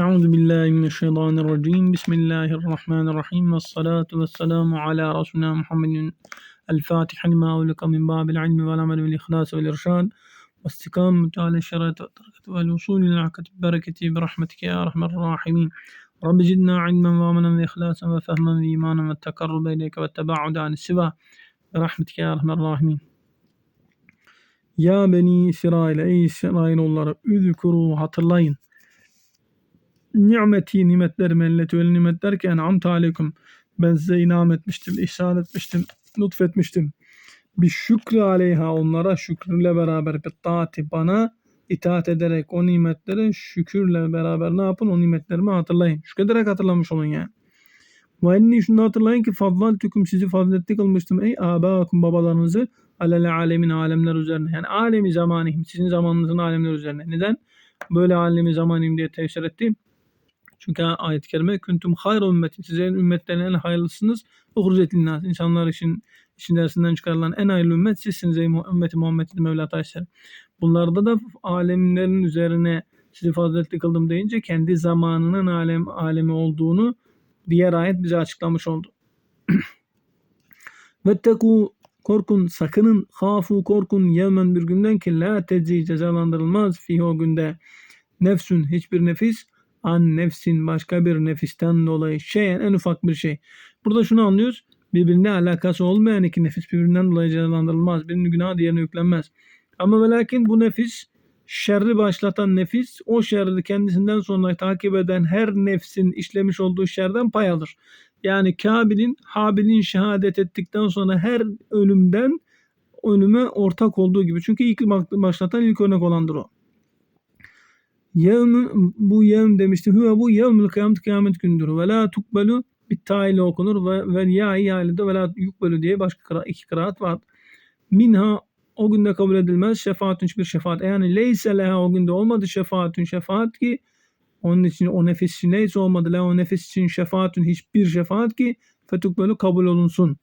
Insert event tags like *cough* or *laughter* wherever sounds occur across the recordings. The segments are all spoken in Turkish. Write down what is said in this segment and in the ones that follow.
أعوذ بالله من الشيطان الرجيم. بسم الله الرحمن الرحيم. والصلاة والسلام على رسولنا محمد. الفاتح لما أولك من باب العلم والعمل والإخلاص والإرشاد. واستقام على الشرائط والوصول إلى العقد ببركة برحمتك يا أرحم الراحمين. رب زدنا علما وعملا وإخلاصا وفهما وإيمانا والتقرب إليك والتباعد عن السوى برحمتك يا أرحم الراحمين. يا بني سرائل أي سرائل الله اذكروا hatırlayın. Nimeti nimetlerimi elleti öyle nimet derken amta aleyküm ben size inam etmiştim, ihsan etmiştim, lütfetmiştim. Bir şükrü aleyha onlara şükrüyle beraber bir taati bana itaat ederek o nimetlere şükürle beraber ne yapın o nimetlerimi hatırlayın. Şükrederek hatırlamış olun yani. Ve enni şunu hatırlayın ki fadval tüküm sizi faziletli kılmıştım ey abakum babalarınızı alel alemin alemler üzerine. Yani alemi zamanihim sizin zamanınızın alemler üzerine. Neden? Böyle alemi zamanihim diye tefsir ettim. Çünkü ayet-i kerime kuntum hayra ümmetin. Sizlerin ümmetlerin en hayırlısınız. Uhrucet linnas. İnsanlar için için dersinden çıkarılan en hayırlı ümmet sizsiniz ey ümmeti Muhammed'in Mevla Taşser. Bunlarda da alemlerin üzerine sizi faziletli kıldım deyince kendi zamanının alem alemi olduğunu diğer ayet bize açıklamış oldu. *clears throat* Vetteku korkun sakının hafu korkun yevmen bir günden ki la teczi cezalandırılmaz fihi o günde nefsün hiçbir nefis an nefsin başka bir nefisten dolayı şeyen en ufak bir şey. Burada şunu anlıyoruz. Birbirine alakası olmayan iki nefis birbirinden dolayı cezalandırılmaz. Birinin günahı diğerine yüklenmez. Ama ve lakin bu nefis şerri başlatan nefis o şerri kendisinden sonra takip eden her nefsin işlemiş olduğu şerden pay alır. Yani Kabil'in Habil'in şehadet ettikten sonra her ölümden ölüme ortak olduğu gibi. Çünkü ilk başlatan ilk örnek olandır o. Yevm bu yevm demişti. Huve bu yevmül kıyamet kıyamet gündür. Ve la tukbelu bit ta ile okunur. Ve vel ya ya ile de ve la yukbelu diye başka kıra, iki kıraat var. Minha o günde kabul edilmez şefaatün bir şefaat. E yani leyse leha o günde olmadı şefaatün şefaat ki onun için o nefis için neyse olmadı. Leha o nefis için şefaatün hiçbir şefaat ki fetukbelu kabul olunsun.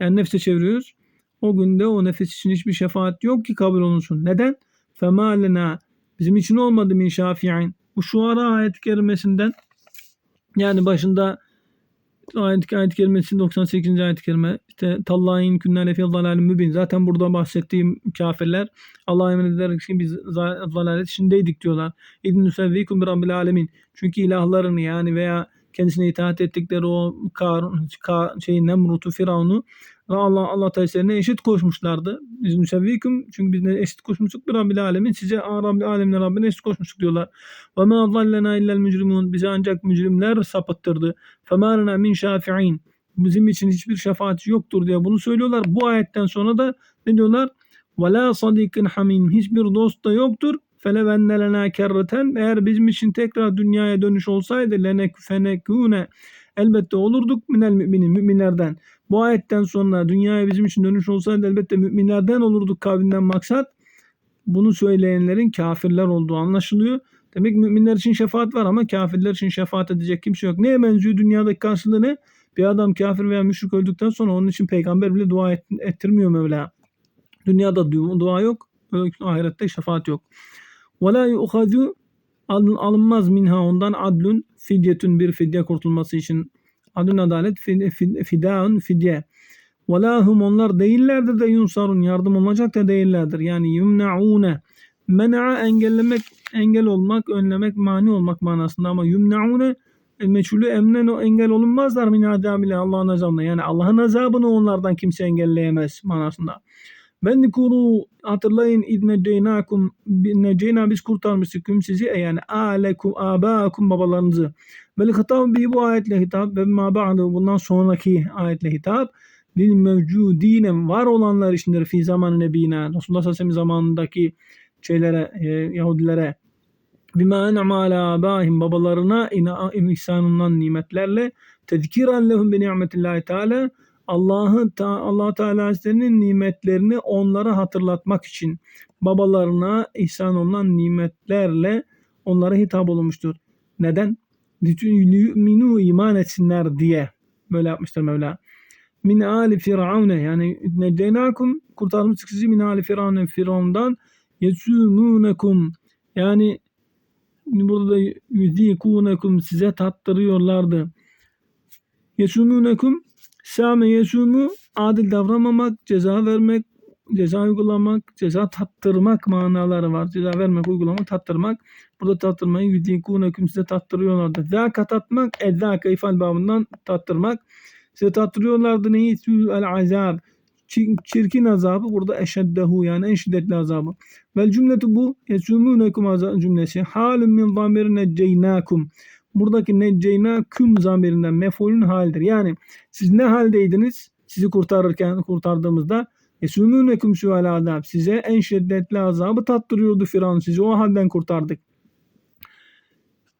Yani nefse çeviriyoruz. O günde o nefis için hiçbir şefaat yok ki kabul olunsun. Neden? Femalena Bizim için olmadı min şafi'in. Bu şuara ayet kerimesinden yani başında ayet, ayet kerimesi 98. ayet kerime işte tallahin künnâle fil zalâlim mübin. Zaten burada bahsettiğim kafirler Allah'a emin ederek ki biz zalalet içindeydik diyorlar. İdin nusevvikum bir rabbil alemin. Çünkü ilahlarını yani veya kendisine itaat ettikleri o Karun, Kar, şey, Nemrut'u, Firavun'u ve Allah Allah Teala'sına eşit koşmuşlardı. Biz müsevviküm çünkü biz de eşit koşmuştuk bir Rabbil Alemin. Size Rabbil Alemine Rabbine eşit koşmuştuk diyorlar. Ve ma zallena illel mücrimun. Bizi ancak mücrimler sapıttırdı. Femalena min şafi'in. Bizim için hiçbir şefaatçi yoktur diye bunu söylüyorlar. Bu ayetten sonra da ne diyorlar? Ve la sadikin hamim. Hiçbir dost da yoktur. Felevenne lena kerreten. Eğer bizim için tekrar dünyaya dönüş olsaydı lenek fenekune elbette olurduk minel müminin müminlerden. Bu ayetten sonra dünyaya bizim için dönüş olsaydı elbette müminlerden olurduk kavlinden maksat bunu söyleyenlerin kafirler olduğu anlaşılıyor. Demek müminler için şefaat var ama kafirler için şefaat edecek kimse yok. Neye benziyor dünyadaki karşılığı ne? Bir adam kafir veya müşrik öldükten sonra onun için peygamber bile dua ettirmiyor Mevla. Dünyada dua yok, ahirette şefaat yok. Ve la yu'hazu alınmaz minha ondan adlun fidyetün bir fidye kurtulması için adun adalet fidaun fidye. Ve lahum onlar değillerdir de yunsarun yardım olacak da değillerdir. Yani yumnaune men'a engellemek engel olmak önlemek mani olmak manasında ama yumnaune e, meçhulü emnen o engel olunmazlar min adamile Allah'ın azabına. Yani Allah'ın azabını onlardan kimse engelleyemez manasında. Ben kuru hatırlayın idne ceynakum neceyna biz kurtarmıştık sizi? E yani alekum abakum babalarınızı. Vel hitap bir bu ayetle hitap ve ma ba'du bundan sonraki ayetle hitap. Lil mevcudine var olanlar içindir fi zamanı nebina Resulullah sallallahu aleyhi ve zamanındaki şeylere e, Yahudilere. Bima en'ama ala abahim babalarına ihsanından nimetlerle tezkiren lehum bi ni'metillahi teala Allah'ın Allah Teala nimetlerini onlara hatırlatmak için babalarına ihsan olunan nimetlerle onlara hitap olunmuştur. Neden? Minu iman etsinler diye böyle yapmıştır Mevla. Min ali firavune yani neceynakum kurtarmıştık sizi min ali firavune firavundan yesumunekum yani burada da yüzikunekum size tattırıyorlardı. Yesumunekum same yesumu adil davranmamak, ceza vermek, ceza uygulamak, ceza tattırmak manaları var. Ceza vermek, uygulamak, tattırmak. Burada tattırmayı yüzikunekum size tattırıyorlardı. Zaka tatmak, edzaka ifal babından tattırmak. Size tattırıyorlardı neyi? el azab. Çirkin azabı burada eşeddehu yani en şiddetli azabı. Vel cümletu bu yesumunekum azab cümlesi. Halun min zamir necceynakum. Buradaki necceynakum zamirinden mefulün haldir. Yani siz ne haldeydiniz? Sizi kurtarırken kurtardığımızda yesumunekum sual azab. Size en şiddetli azabı tattırıyordu Firavun. Sizi o halden kurtardık.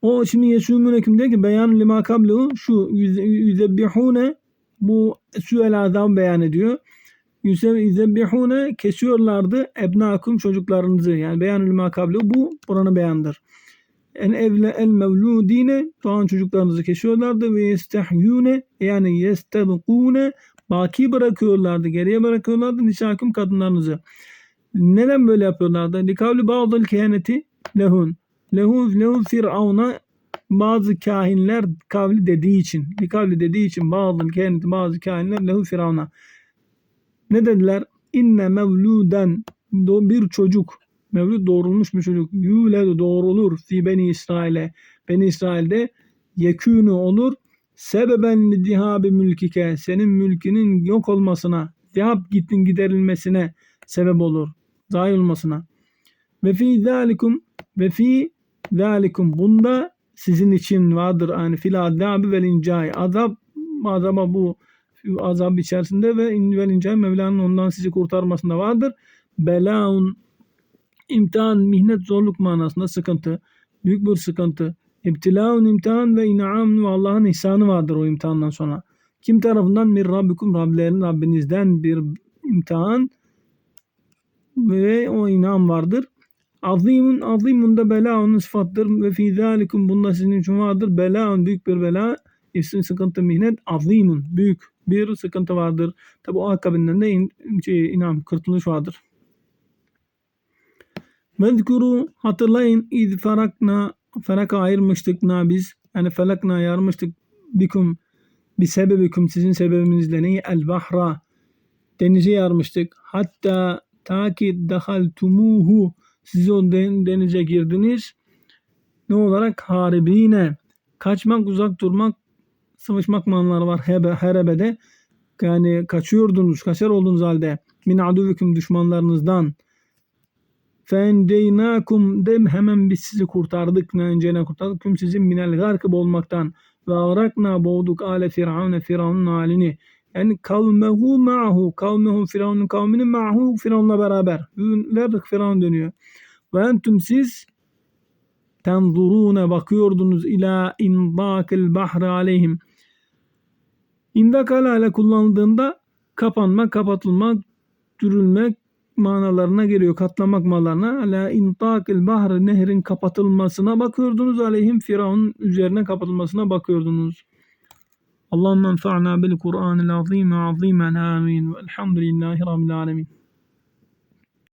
O şimdi yesumunekum diyor ki beyan lima kablu şu yüzebbihune bu suel azabı beyan ediyor. Yüzebbihune kesiyorlardı ebnakum çocuklarınızı. Yani beyanül makablu bu buranın beyandır. En evle el mevludine doğan çocuklarınızı kesiyorlardı ve yestehyune yani yestebkune baki bırakıyorlardı. Geriye bırakıyorlardı nisakum kadınlarınızı. Neden böyle yapıyorlardı? Likavli bazı kehaneti lehun. Lehu, lehu firavuna bazı kahinler kavli dediği için, likavli dediği için bazı kehaneti bazı kahinler lehu firavuna. Ne dediler? İnne mevluden bir çocuk mevlud doğrulmuş bir çocuk. Yüledu doğrulur fi beni İsrail'e. Beni İsrail'de yekûnü olur. Sebeben li dihabi mülkike. Senin mülkünün yok olmasına zihab gittin giderilmesine sebep olur. Zayi olmasına. Ve fi zalikum ve fi zalikum bunda sizin için vardır. Yani fil azabi vel incai azab azaba bu azab içerisinde ve vel incai Mevla'nın ondan sizi kurtarmasında vardır. Belaun imtihan, mihnet, zorluk manasında sıkıntı, büyük bir sıkıntı. İbtilaun imtihan ve in'am ve Allah'ın ihsanı vardır o imtihandan sonra. Kim tarafından? Mir Rabbikum Rablerin Rabbinizden bir imtihan ve o inam vardır. Azimun, azimun da bela onun sıfattır ve fi zalikum bunda sizin için vardır. Bela büyük bir bela, ifsin sıkıntı, mihnet, azimun büyük bir sıkıntı vardır. Tabi o akabinden de in, şey, inam, kurtuluş vardır. Vezkuru hatırlayın iz farakna feraka ayırmıştık na biz. Yani felakna ayırmıştık bikum bir sebebikum sizin sebebinizle neyi? El bahra denize yarmıştık. Hatta ta ki dahaltumuhu siz o denize girdiniz. Ne olarak? Haribine. Kaçmak, uzak durmak, savaşmak manaları var herebede. Yani kaçıyordunuz, kaçar olduğunuz halde. Min aduvikum düşmanlarınızdan. Fendeynakum dem hemen biz sizi kurtardık. Ne öncene kurtardık. Küm sizin minel garkıb olmaktan. Ve agrakna boğduk ale firavune firavunun halini. Yani kavmehu ma'hu. Kavmehu firavunun kavmini ma'hu firavunla beraber. Verdik firavun dönüyor. Ve entüm siz tenzurune bakıyordunuz ila indakil bahri aleyhim. İndak ile kullanıldığında kapanmak, kapatılmak, dürülmek, manalarına geliyor. Katlamak manalarına. Ala intakil bahri nehrin kapatılmasına bakıyordunuz. Aleyhim Firavun üzerine kapatılmasına bakıyordunuz. Allahümme enfa'na bil Kur'anil azim azimen amin. Velhamdülillahi Rabbil alemin.